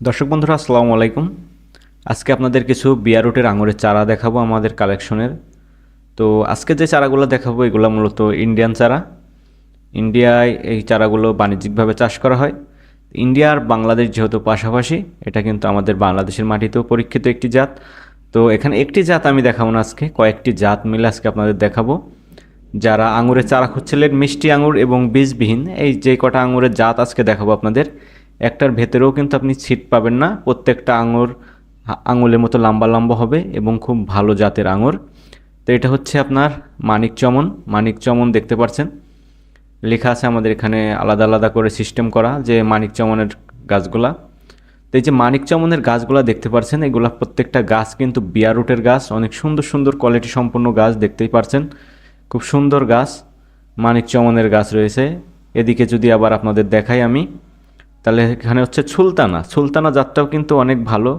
দর্শক বন্ধুরা, আসসালামু আলাইকুম। আজকে আপনাদের কিছু বিয়ারুটের আঙুরের চারা দেখাবো আমাদের কালেকশনের। তো আজকে যে চারাগুলো দেখাবো, এগুলো মূলত ইন্ডিয়ান চারা। ইন্ডিয়ায় এই চারাগুলো বাণিজ্যিকভাবে চাষ করা হয়। ইন্ডিয়া আর বাংলাদেশ যেহেতু পাশাপাশি, এটা কিন্তু আমাদের বাংলাদেশের মাটিতেও পরীক্ষিত একটি জাত। তো এখানে একটি জাত আমি দেখাবো না আজকে, কয়েকটি জাত মিলে আজকে আপনাদের দেখাবো। যারা আঙুরের চারা খুঁজছিলেন, মিষ্টি আঙুর এবং বীজবিহীন, এই যে কটা আঙুরের জাত আজকে দেখাবো আপনাদের। একটার ভেতরেও কিন্তু আপনি ছিট পাবেন না। প্রত্যেকটা আঙুর, আঙুলের মতো লম্বা লম্বা হবে এবং খুব ভালো জাতের আঙুর। তো এটা হচ্ছে আপনার মানিক চমন। মানিক চমন দেখতে পাচ্ছেন। লেখা আছে আমাদের এখানে আলাদা আলাদা করে সিস্টেম করা যে মানিক চমনের গাছগুলা। তো এই যে মানিক চমনের গাছগুলা দেখতে পাচ্ছেন, এগুলা প্রত্যেকটা গাছ কিন্তু বিয়ার রুটের গাছ। অনেক সুন্দর সুন্দর কোয়ালিটি সম্পন্ন গাছ দেখতেই পারছেন খুব সুন্দর গাছ। মানিক চমনের গাছ রয়েছে। এদিকে যদি আবার আপনাদের দেখাই আমি। তাহলে এখানে হচ্ছে সুলতানা। সুলতানা জাতটাও কিন্তু অনেক ভালো।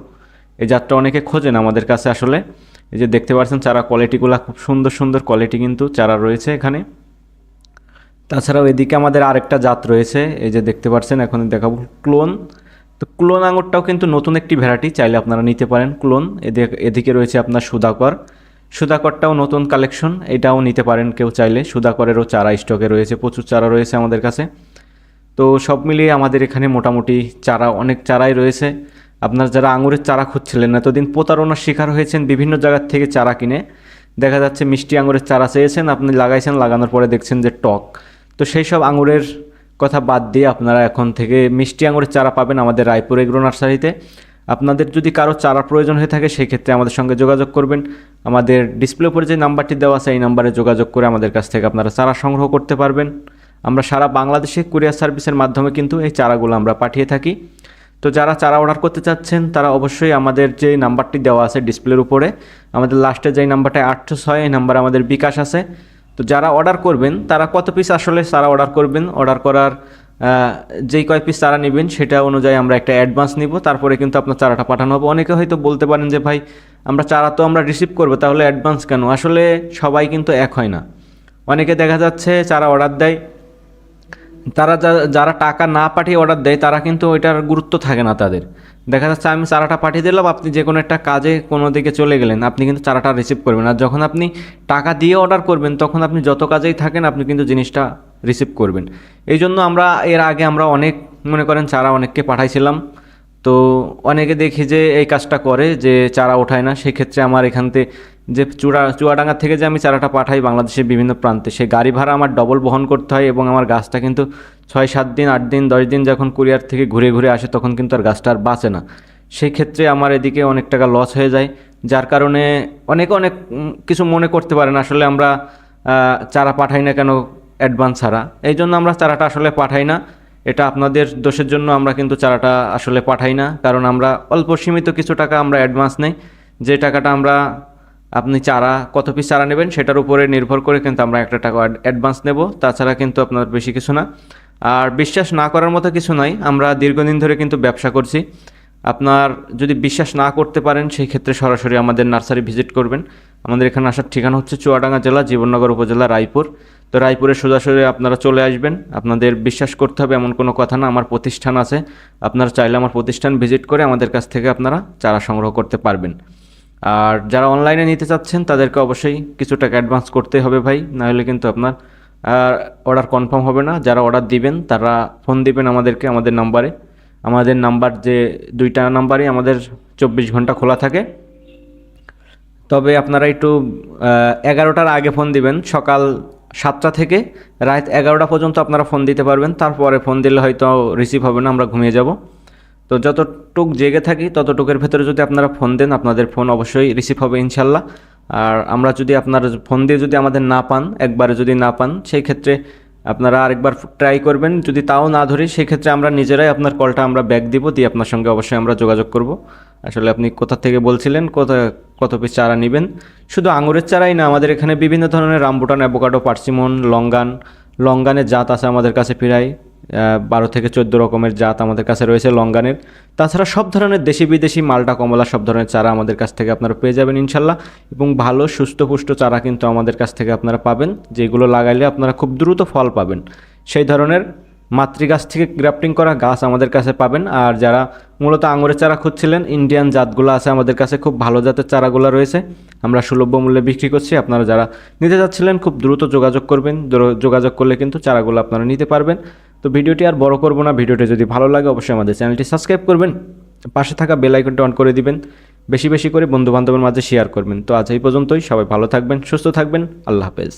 এই জাতটা অনেকে খোঁজেন আমাদের কাছে আসলে। এই যে দেখতে পাচ্ছেন, চারা কোয়ালিটিগুলো খুব সুন্দর সুন্দর কোয়ালিটি কিন্তু চারা রয়েছে এখানে। তাছাড়াও এদিকে আমাদের আরেকটা জাত রয়েছে। এই যে দেখতে পাচ্ছেন, এখন দেখাবো ক্লোন। তো ক্লোন আঙুরটাও কিন্তু নতুন একটি ভ্যারাইটি, চাইলে আপনারা নিতে পারেন ক্লোন। এদিকে এদিকে রয়েছে আপনার সুদাকর। সুদাকরটাও নতুন কালেকশন, এটাও নিতে পারেন কেউ চাইলে। সুদাকরেরও চারা স্টকে রয়েছে, প্রচুর চারা রয়েছে আমাদের কাছে। তো সব মিলিয়ে আমাদের এখানে মোটামুটি চারা, অনেক চারাই রয়েছে। আপনার যারা আঙুরের চারা খুঁজছিলেন, এতদিন প্রতারণার শিকার হয়েছেন, বিভিন্ন জায়গার থেকে চারা কিনে। দেখা যাচ্ছে মিষ্টি আঙুরের চারা চেয়েছেন, আপনি লাগাইছেন, লাগানোর পরে দেখছেন যে টক। তো সেই সব আঙুরের কথা বাদ দিয়ে আপনারা এখন থেকে মিষ্টি আঙুরের চারা পাবেন আমাদের রায়পুর এগ্রো নার্সারিতে। আপনাদের যদি কারও চারা প্রয়োজন হয়ে থাকে সেই ক্ষেত্রে আমাদের সঙ্গে যোগাযোগ করবেন। আমাদের ডিসপ্লে উপরে যে নাম্বারটি দেওয়া আছে, এই নাম্বারে যোগাযোগ করে আমাদের কাছ থেকে আপনারা চারা সংগ্রহ করতে পারবেন। আমরা সারা বাংলাদেশে কুরিয়ার সার্ভিসের মাধ্যমে কিন্তু এই চারাগুলো আমরা পাঠিয়ে থাকি। তো যারা চারা অর্ডার করতে চাচ্ছেন, তারা অবশ্যই আমাদের যে নাম্বারটি দেওয়া আছে ডিসপ্লের উপরে, আমাদের লাস্টে যেই নাম্বারটা আটশো ছয়, এই নাম্বারে আমাদের বিকাশ আছে। তো যারা অর্ডার করবেন, তারা কত পিস আসলে চারা অর্ডার করবেন? অর্ডার করার যেই কয় পিস চারা নেবেন, সেটা অনুযায়ী আমরা একটা অ্যাডভান্স নিব। তারপরে কিন্তু আপনার চারাটা পাঠানো হবে। অনেকে হয়তো বলতে পারেন যে, ভাই, আমরা চারা তো আমরা রিসিভ করব, তাহলে অ্যাডভান্স কেন? আসলে সবাই কিন্তু এক হয় না। অনেকে দেখা যাচ্ছে চারা অর্ডার দেয় তারা যারা টাকা না পাঠিয়ে অর্ডার দেয়, তারা কিন্তু ওইটার গুরুত্ব থাকে না তাদের। দেখা যাচ্ছে আমি চারাটা পাঠিয়ে দিলাম, আপনি যে কোনো একটা কাজে কোনো দিকে চলে গেলেন, আপনি কিন্তু চারাটা রিসিভ করবেন। আর যখন আপনি টাকা দিয়ে অর্ডার করবেন, তখন আপনি যত কাজেই থাকেন, আপনি কিন্তু জিনিসটা রিসিভ করবেন। এই জন্য আমরা, এর আগে আমরা অনেক, মনে করেন চারা অনেককে পাঠাইছিলাম। তো অনেকে দেখি যে এই কাজটা করে, যে চারা ওঠায় না, সেক্ষেত্রে আমার এখানতে যে চূড়া, চুয়াডাঙ্গা থেকে যে আমি চারাটা পাঠাই বাংলাদেশের বিভিন্ন প্রান্তে, সেই গাড়ি ভাড়া আমার ডবল বহন করতে হয় এবং আমার গাছটা কিন্তু ছয়, সাত দিন, আট দিন, দশ দিন যখন কুরিয়ার থেকে ঘুরে ঘুরে আসে তখন কিন্তু আর গাছটা আর বাঁচে না। সেই ক্ষেত্রে আমার এদিকে অনেক টাকা লস হয়ে যায়, যার কারণে অনেকে, অনেক কিছু মনে করতে পারেন আসলে আমরা চারা পাঠাই না কেন অ্যাডভান্স ছাড়া? এই জন্য আমরা চারাটা আসলে পাঠাই না। এটা আপনাদের দোষের জন্য আমরা কিন্তু চারাটা আসলে পাঠাই না। কারণ আমরা অল্প সীমিত কিছু টাকা আমরা অ্যাডভান্স নেই। যে টাকাটা আমরা আপনি চারা, কত পিস চারা নেবেন সেটার উপরে নির্ভর করে কিন্তু আমরা একটা টাকা অ্যাডভান্স নেব। তাছাড়া কিন্তু আপনার বেশি কিছু না। আর বিশ্বাস না করার মতো কিছু নাই। আমরা দীর্ঘদিন ধরে কিন্তু ব্যবসা করছি। আপনার যদি বিশ্বাস না করতে পারেন, সেই ক্ষেত্রে সরাসরি আমাদের নার্সারি ভিজিট করবেন। আমাদের এখানে আসার ঠিকানা হচ্ছে চুয়াডাঙ্গা জেলা, জীবননগর উপজেলা, রায়পুর। তো রায়পুরে সোজাসুজি আপনারা চলে আসবেন। আপনাদের বিশ্বাস করতে হবে, এমন কোনো কথা না। আমার প্রতিষ্ঠান আছে। আপনারা চাইলে আমার প্রতিষ্ঠান ভিজিট করে আমাদের কাছ থেকে আপনারা চারা সংগ্রহ করতে পারবেন। আর যারা অনলাইনে নিতে চাচ্ছেন, তাদেরকে অবশ্যই কিছু টাকা অ্যাডভান্স করতে হবে ভাই, নাহলে কিন্তু আপনার অর্ডার কনফার্ম হবে না। যারা অর্ডার দিবেন, তারা ফোন দিবেন আমাদেরকে, আমাদের নাম্বারে আমাদের নাম্বার যে দুইটা নাম্বারই আমাদের চব্বিশ ঘণ্টা খোলা থাকে। তবে আপনারা একটু এগারোটার আগে ফোন দিবেন, সকাল সাতটা থেকে রাত এগারোটা পর্যন্ত আপনারা ফোন দিতে পারবেন। তারপরে ফোন দিলে হয়তো রিসিভ হবে না, আমরা ঘুমিয়ে যাব। তো যতটুক জেগে থাকি, ততটুকের ভেতরে যদি আপনারা ফোন দেন, আপনাদের ফোন অবশ্যই রিসিভ হবে ইনশাল্লাহ আর আমরা যদি আপনারা ফোন দিয়ে যদি আমাদের না পান, একবারে যদি না পান, সেই ক্ষেত্রে আপনারা আরেকবার ট্রাই করবেন। যদি তাও না ধরি, সেই ক্ষেত্রে আমরা নিজেরাই আপনার কলটা আমরা ব্যাক দিব, দিয়ে আপনার সঙ্গে অবশ্যই আমরা যোগাযোগ করব। আসলে আপনি কোথা থেকে বলছিলেন, কোথা, কত পিস চারা নেবেন? শুধু আঙুরের চারাই না, আমাদের এখানে বিভিন্ন ধরনের রামবুটান অ্যাভোকাডো পার্সিমন, লঙ্গান, লঙ্গানের জাত আছে আমাদের কাছে প্রায়। বারো থেকে চোদ্দ রকমের জাত আমাদের কাছে রয়েছে লঙ্গানের। তাছাড়া সব ধরনের দেশি বিদেশি মালটা, কমলা, সব ধরনের চারা আমাদের কাছ থেকে আপনারা পেয়ে যাবেন ইনশাল্লাহ। এবং ভালো, সুস্থ, পুষ্ট চারা কিন্তু আমাদের কাছ থেকে আপনারা পাবেন, যেগুলো লাগাইলে আপনারা খুব দ্রুত ফল পাবেন। সেই ধরনের মাতৃগাছ থেকে গ্রাফটিং করা গাছ আমাদের কাছে পাবেন। আর যারা মূলত আঙুরের চারা খুঁজছিলেন। ইন্ডিয়ান জাতগুলো আছে আমাদের কাছে, খুব ভালো জাতের চারাগুলো রয়েছে। আমরা সুলভ্য মূল্যে বিক্রি করছি। আপনারা যারা নিতে যাচ্ছিলেন, খুব দ্রুত যোগাযোগ করবেন। যোগাযোগ করলে কিন্তু চারাগুলো আপনারা নিতে পারবেন। তো ভিডিওটি আর বড় করব না। ভিডিওটি যদি ভালো লাগে, অবশ্যই আমাদের চ্যানেলটি সাবস্ক্রাইব করবেন। পাশে থাকা বেল আইকনটি অন করে দিবেন। বেশি বেশি করে বন্ধু বান্ধবের মাঝে শেয়ার করবেন। তো আজ এই পর্যন্তই। সবাই ভালো থাকবেন, সুস্থ থাকবেন। আল্লাহ হাফেজ।